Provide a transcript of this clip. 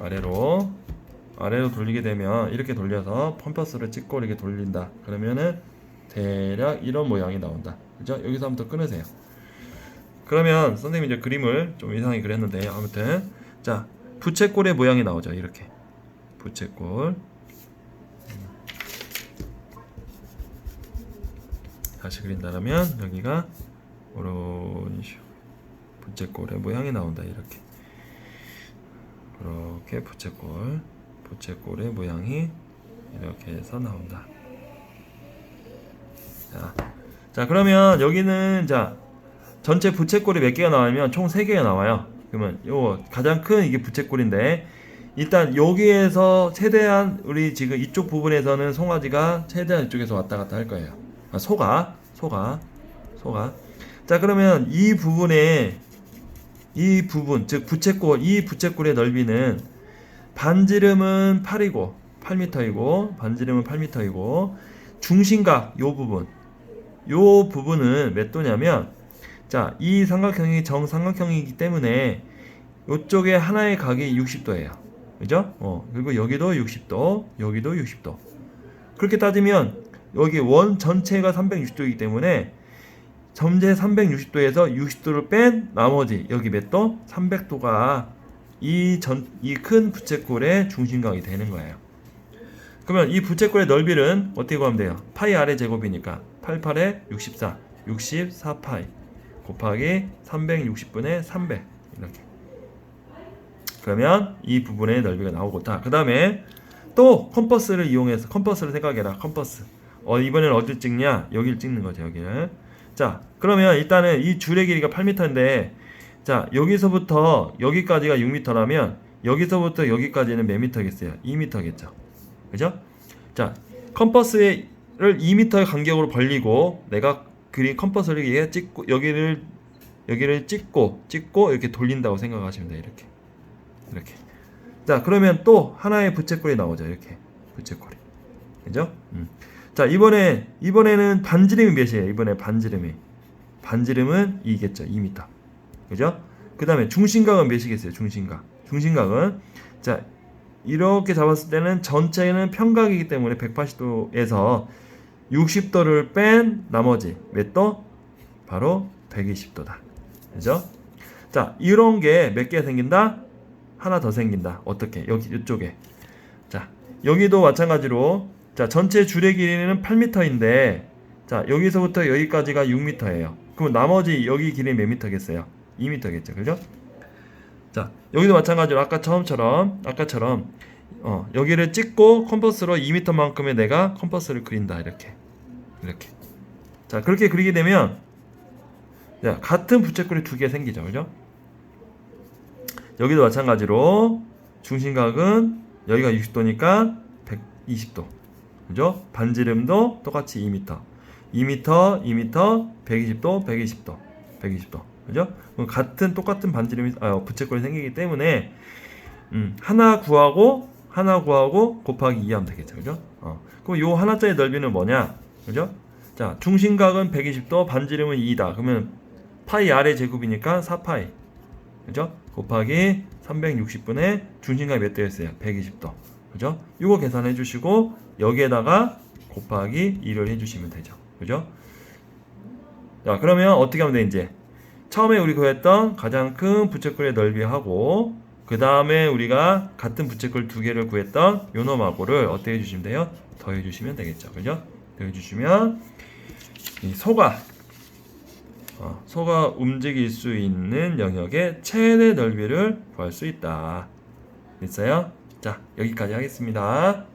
아래로 아래로 돌리게 되면 이렇게 돌려서 펌퍼스를 찍고 이렇게 돌린다. 그러면은 대략 이런 모양이 나온다. 그죠? 여기서 한번 더 끊으세요. 그러면 선생님이 이제 그림을 좀 이상하게 그렸는데 아무튼 자 부채꼴의 모양이 나오죠. 이렇게 부채꼴. 음. 다시 그린다면 여기가 이런 부채꼴의 모양이 나온다. 이렇게 이렇게 부채꼴 부채꼴의 모양이 이렇게 해서 나온다. 자, 자 그러면 여기는 자 전체 부채꼴이 몇 개가 나오면 총 3개가 나와요. 그러면 요 가장 큰 이게 부채꼴인데 일단 여기에서 최대한 우리 지금 이쪽 부분에서는 송아지가 최대한 이쪽에서 왔다 갔다 할 거예요. 아, 소가 소가 소가 자 그러면 이 부분에 이 부분 즉 부채꼴 이 부채꼴의 넓이는 반지름은 8이고 8m이고 반지름은 8m이고 중심각 요 부분 요 부분은 몇 도냐면 자, 이 삼각형이 정삼각형이기 때문에 요쪽에 하나의 각이 60도예요. 그죠? 어, 그리고 여기도 60도, 여기도 60도. 그렇게 따지면 여기 원 전체가 360도이기 때문에 전체 360도에서 60도를 뺀 나머지 여기 몇 도? 300도가 이 전 이 큰 부채꼴의 중심각이 되는 거예요. 그러면 이 부채꼴의 넓이는 어떻게 구하면 돼요? 파이 아래 제곱이니까 88에 64, 64 파이 곱하기 360분의 300 이렇게. 그러면 이 부분의 넓이가 나오고 다. 그 다음에 또 컴퍼스를 이용해서 컴퍼스를 생각해라. 컴퍼스. 어 이번엔 어딜 찍냐? 여기를 찍는 거죠. 여기를. 자 그러면 일단은 이 줄의 길이가 8m인데 자 여기서부터 여기까지가 6m라면 여기서부터 여기까지는 몇 미터겠어요? 2m겠죠. 그죠? 자 컴퍼스를 2m의 간격으로 벌리고 내가 그린 컴퍼스를 얘 찍고 여기를 여기를 찍고 찍고 이렇게 돌린다고 생각하시면 돼요. 이렇게 이렇게. 자 그러면 또 하나의 부채꼴이 나오죠. 이렇게 부채꼴이. 그죠? 음. 자 이번에 이번에는 반지름이 몇이에요? 이번에 반지름이 반지름은 2겠죠. 2m. 그죠? 그 다음에 중심각은 몇이겠어요? 중심각. 중심각은 자 이렇게 잡았을 때는 전체는 평각이기 때문에 180도에서 60도를 뺀 나머지 몇 도? 바로 120도다. 그죠? 자, 이런 게 몇 개 생긴다? 하나 더 생긴다. 어떻게? 여기 이쪽에. 자, 여기도 마찬가지로 자, 전체 줄의 길이는 8m인데 자, 여기서부터 여기까지가 6m예요. 그럼 나머지 여기 길이 몇 m겠어요? 2m겠죠. 그죠? 자, 여기도 마찬가지로 아까 처음처럼 아까처럼 어, 여기를 찍고 컴퍼스로 2m만큼의 내가 컴퍼스를 그린다 이렇게 이렇게 자 그렇게 그리게 되면 자, 같은 부채꼴이 두 개 생기죠 그죠 여기도 마찬가지로 중심각은 여기가 60도니까 120도 그죠 반지름도 똑같이 2m 2m 2m 120도 120도 120도 그죠 같은 똑같은 반지름이 아, 부채꼴이 생기기 때문에 음, 하나 구하고 하나 구하고 곱하기 2 하면 되겠죠. 그죠? 어. 그럼 요 하나짜리 넓이는 뭐냐? 그죠? 자, 중심각은 120도, 반지름은 2다. 그러면 파이 아래 제곱이니까 4파이. 그죠? 곱하기 360분의 중심각이 몇 도였어요? 120도. 그죠? 요거 계산해 주시고 여기에다가 곱하기 2를 해 주시면 되죠. 그죠? 자, 그러면 어떻게 하면 돼 이제? 처음에 우리 구했던 가장 큰 부채꼴의 넓이하고 그 다음에 우리가 같은 부채꼴 두 개를 구했던 요놈하고를 어떻게 해주시면 돼요? 더해 주시면 되겠죠. 그죠? 더해 주시면 이 소가 어, 소가 움직일 수 있는 영역의 최대 넓이를 구할 수 있다. 됐어요? 자, 여기까지 하겠습니다.